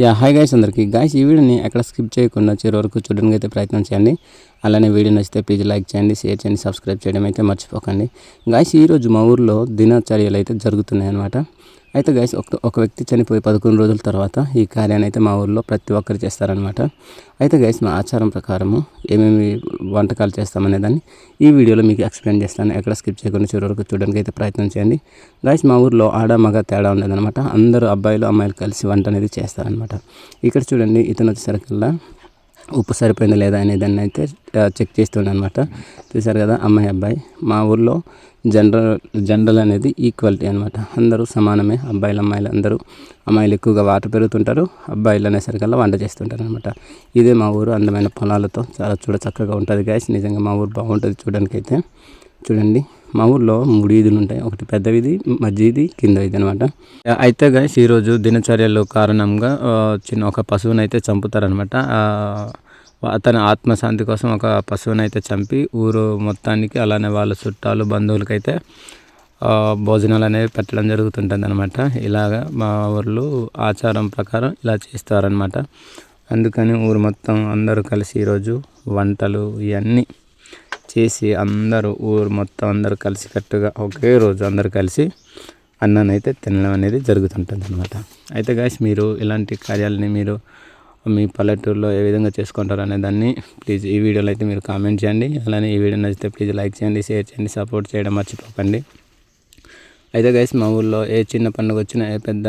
Yeah hi guys అందరికీ. Guys ఈ వీడియోని ఎక్కడ స్కిప్ చేయకుండా చివరి వరకు చూడడానికి అయితే ప్రయత్నం చేయండి. అలానే వీడియో నచ్చితే ప్లీజ్ లైక్ చేయండి షేర్ చేయండి సబ్స్క్రైబ్ చేయడం అయితే మర్చిపోకండి. గాయస్ ఈరోజు మా ఊర్లో దినచర్యలు అయితే జరుగుతున్నాయి అన్నమాట అయితే గైస్ ఒక ఒక వ్యక్తి చనిపోయి పదకొండు రోజుల తర్వాత ఈ కార్యాన్ని అయితే మా ఊర్లో ప్రతి ఒక్కరు చేస్తారనమాట అయితే గైస్ మా ఆచారం ప్రకారము ఏమేమి వంటకాలు చేస్తామనే దాన్ని ఈ వీడియోలో మీకు ఎక్స్ప్లెయిన్ చేస్తాను. ఎక్కడ స్కిప్ చేయకుండా చివరి వరకు చూడడానికి అయితే ప్రయత్నం చేయండి. గైస్ మా ఊర్లో ఆడ మగ తేడా ఉండదన్నమాట. అందరూ అబ్బాయిలు అమ్మాయిలు కలిసి వంట అనేది చేస్తారనమాట ఇక్కడ చూడండి ఇతను వచ్చేసరికల్లా ఉప్పు సరిపోయిందా లేదా అనే దాన్ని అయితే చెక్ చేస్తుండే అనమాట చూసారు కదా అమ్మాయి అబ్బాయి. మా ఊర్లో జనరల్ జనరల్ అనేది ఈక్వాలిటీ అనమాట అందరూ సమానమే అబ్బాయిలు అమ్మాయిలు అందరూ అమ్మాయిలు ఎక్కువగా వాటర్ పెరుగుతుంటారు అబ్బాయిలు అనేసరికల్లా వంట చేస్తుంటారు అనమాట ఇదే మా ఊరు అందమైన పొలాలతో చాలా చూడ చక్కగా ఉంటుంది గ్యాస్ నిజంగా మా ఊరు బాగుంటుంది చూడడానికి అయితే చూడండి. మా ఊర్లో మూడు వీధులు ఉంటాయి. ఒకటి పెద్ద వీధి మధ్య వీధి కింద వీధి అనమాట అయితే గాయస్ ఈరోజు దినచర్యలు కారణంగా చిన్న ఒక పశువుని అయితే చంపుతారనమాట అతని ఆత్మశాంతి కోసం ఒక పశువుని అయితే చంపి ఊరు మొత్తానికి అలానే వాళ్ళ చుట్టాలు బంధువులకైతే భోజనాలు అనేవి పెట్టడం జరుగుతుంటుంది అనమాట ఇలాగా మా ఊర్లో ఆచారం ప్రకారం ఇలా చేస్తారనమాట అందుకని ఊరు మొత్తం అందరూ కలిసి ఈరోజు వంటలు ఇవన్నీ చేసి అందరూ ఊరు మొత్తం అందరూ కలిసికట్టుగా ఒకే రోజు అందరూ కలిసి అన్నాన్ని అయితే తినడం అనేది జరుగుతుంటుంది అనమాట అయితే గాయస్ మీరు ఇలాంటి కార్యాలని మీరు మీ పల్లెటూరులో ఏ విధంగా చేసుకుంటారు అనే దాన్ని ప్లీజ్ ఈ వీడియోలో అయితే మీరు కామెంట్ చేయండి. అలానే ఈ వీడియో నచ్చితే ప్లీజ్ లైక్ చేయండి షేర్ చేయండి సపోర్ట్ చేయడం మర్చిపోకండి. అయితే గైస్ మా ఊళ్ళో ఏ చిన్న పండుగ వచ్చినా ఏ పెద్ద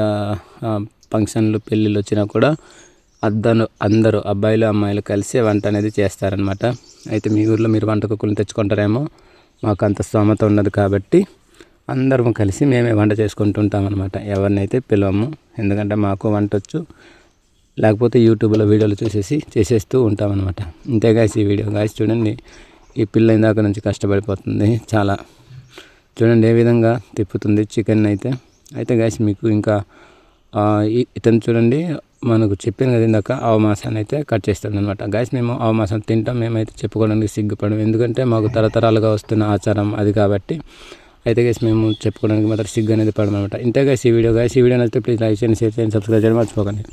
ఫంక్షన్లు పెళ్ళిళ్ళు వచ్చినా కూడా అద్దరు అందరూ అబ్బాయిలు అమ్మాయిలు కలిసి వంట అనేది చేస్తారనమాట అయితే మీ ఊర్లో మీరు వంట కుక్కలను తెచ్చుకుంటారేమో మాకు అంత స్తోమత ఉండదు కాబట్టి అందరం కలిసి మేమే వంట చేసుకుంటుంటాం అనమాట ఎవరినైతే పిలవము ఎందుకంటే మాకు వంట వచ్చు. లేకపోతే యూట్యూబ్లో వీడియోలు చూసేసి చేసేస్తూ ఉంటామన్నమాట. ఇంతే గాయస్ ఈ వీడియో గాయస్ చూడండి. ఈ పిల్ల ఇందాక నుంచి కష్టపడిపోతుంది చాలా. చూడండి ఏ విధంగా తిప్పుతుంది చికెన్ అయితే. అయితే గాయస్ మీకు ఇంకా ఇతను చూడండి మనకు చెప్పాను కదా ఇందాక అవమాసాన్ని అయితే కట్ చేస్తాడు అనమాట గాయస్ మేము అవమాసం తింటాం మేమైతే చెప్పుకోవడానికి సిగ్గుపడం ఎందుకంటే మాకు తరతరాలుగా వస్తున్న ఆచారం అది కాబట్టి. అయితే గైస్ మేము చెప్పుకోవడానికి మాత్రం సిగ్గు అనేది పడమనమాట ఇంతే గైస్ ఈ వీడియో. గైస్ ఈ వీడియో నచ్చితే ప్లీజ్ లైక్ చేయండి షేర్ చేయండి సబ్స్క్రైబ్ చేయండి మర్చిపోకండి.